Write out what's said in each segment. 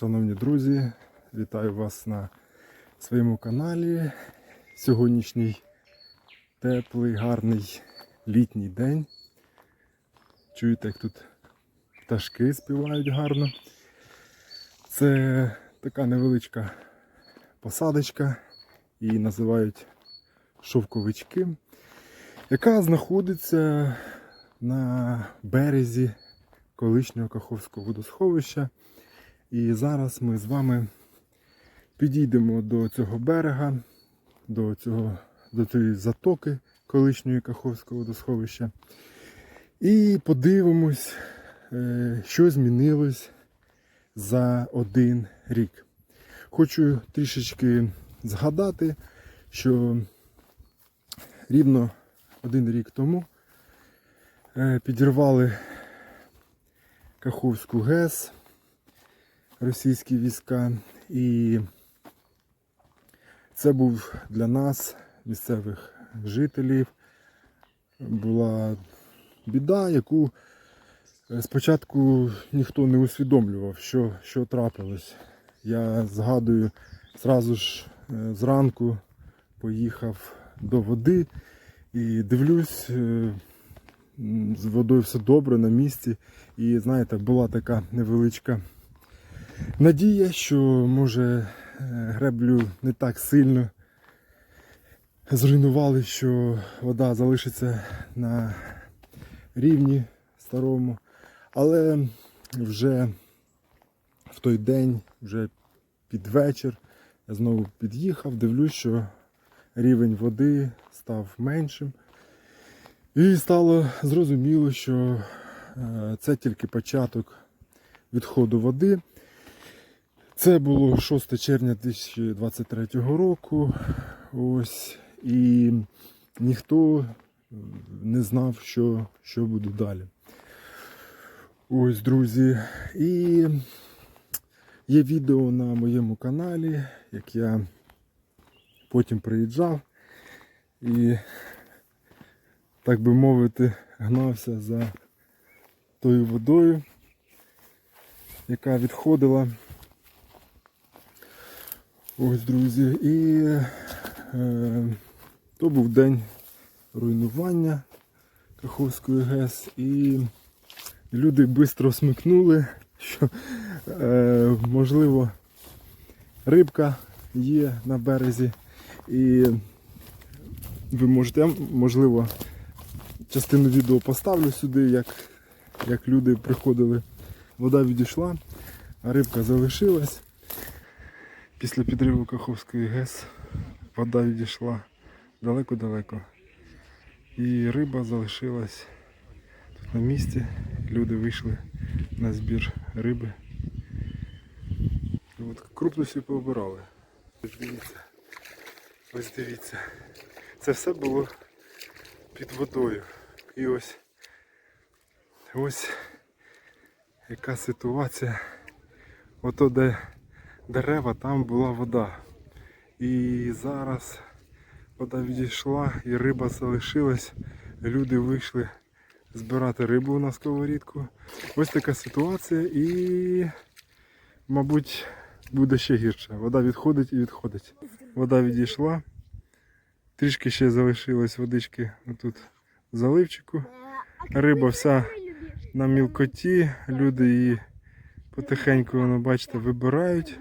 Шановні друзі, вітаю вас на своєму каналі. Сьогоднішній теплий, гарний літній день. Чуєте, як тут пташки співають гарно. Це така невеличка посадочка, її називають шовковички, яка знаходиться на березі колишнього Каховського водосховища. І зараз ми з вами підійдемо до цього берега, до, цього, до цієї затоки колишньої Каховського водосховища. І подивимось, е, що змінилось за один рік. Хочу трішечки згадати, що рівно один рік тому е, підірвали Каховську ГЕС російські війська. І це був для нас, місцевих жителів, була біда, яку спочатку ніхто не усвідомлював, що, що трапилось. Я згадую, зразу ж е, зранку поїхав до води і дивлюсь, е, з водою все добре на місці. І знаєте, була така невеличка надія, що може е, греблю не так сильно зруйнували, що вода залишиться на рівні старому. Але вже в той день, вже під вечір, я знову під'їхав, дивлюсь, що рівень води став меншим. І стало зрозуміло, що е, це тільки початок відходу води. Це було 6 червня 2023 року. Ось. І ніхто не знав, що, що буде далі. Ось, друзі. І є відео на моєму каналі, як я потім приїжджав і, так би мовити, гнався за тою водою, яка відходила. Ось, друзі, і е, то був день руйнування Каховської ГЕС, і люди швидко смикнули, що е, можливо рибка є на березі, і ви можете, можливо, частину відео поставлю сюди, як, як люди приходили, вода відійшла, а рибка залишилась. Після підриву Каховської ГЕС вода відійшла далеко-далеко. І риба залишилась тут на місці. Люди вийшли на збір риби. І от крупно всі пообирали. Дивіться. Ось дивіться. Це все було під водою. І ось ось яка ситуація. Ото де дерева, там була вода. І зараз вода відійшла і риба залишилась. Люди вийшли збирати рибу на сковорідку. Ось така ситуація і, мабуть, буде ще гірше. Вода відходить і відходить. Вода відійшла. Трішки ще залишилось водички тут заливчику. Риба вся на мілкоті, люди її потихеньку, воно, бачите, вибирають.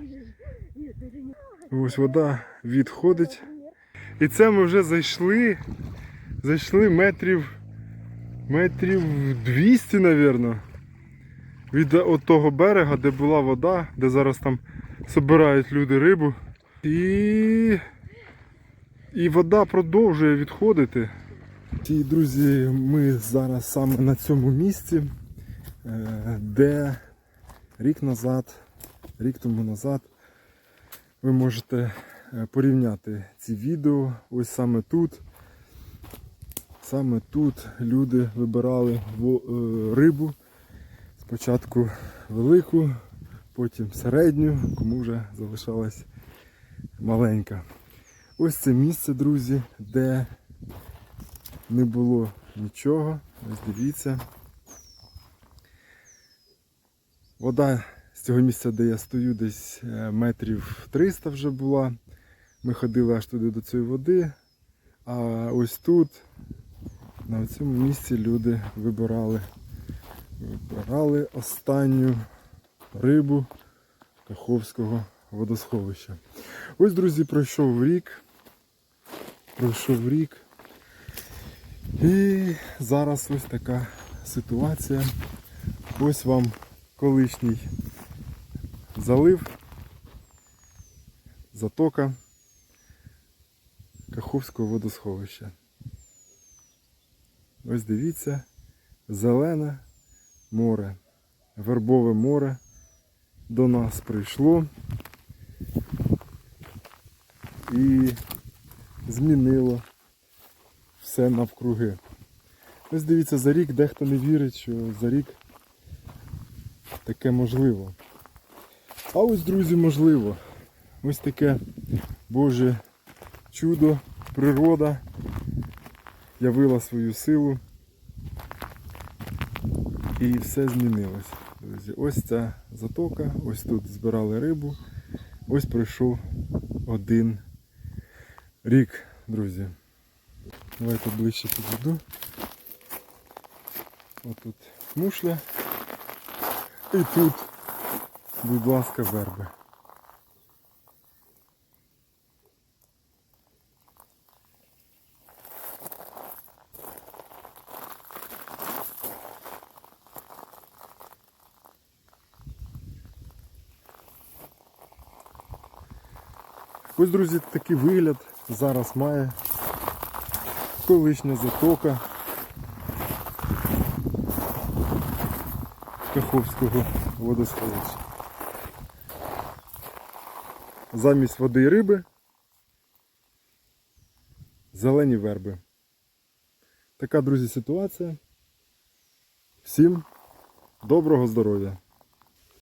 Ось вода відходить. І це ми вже зайшли. Зайшли метрів метрів 200, мабуть. Від от того берега, де була вода, де зараз там збирають люди рибу. І, і вода продовжує відходити. І, друзі, ми зараз саме на цьому місці, е, де рік назад, рік тому назад ви можете е, порівняти ці відео. Ось саме тут. Саме тут люди вибирали е, рибу. Спочатку велику, потім середню, кому вже залишалась маленька. Ось це місце, друзі, де не було нічого. Ось дивіться. Вода З цього місця, де я стою, десь е, метрів 300 вже була. Ми ходили аж туди до цієї води. А ось тут, на цьому місці, люди вибирали, вибирали останню рибу Каховського водосховища. Ось, друзі, пройшов рік. Пройшов рік. І зараз ось така ситуація. Ось вам колишній залив, затока Каховського водосховища. Ось дивіться, зелене море, вербове море до нас прийшло і змінило все навкруги. Ось дивіться, за рік дехто не вірить, що за рік таке можливо. А ось, друзі, можливо. Ось таке Боже чудо, природа явила свою силу. І все змінилось. Друзі, ось ця затока, ось тут збирали рибу. Ось пройшов один рік, друзі. Давайте ближче підійду. Отут мушля. І тут, будь ласка, верби. Ось, друзі, такий вигляд зараз має колишня затока Каховського водосховища. Замість води і риби зелені верби. Така, друзі, ситуація. Всім доброго здоров'я!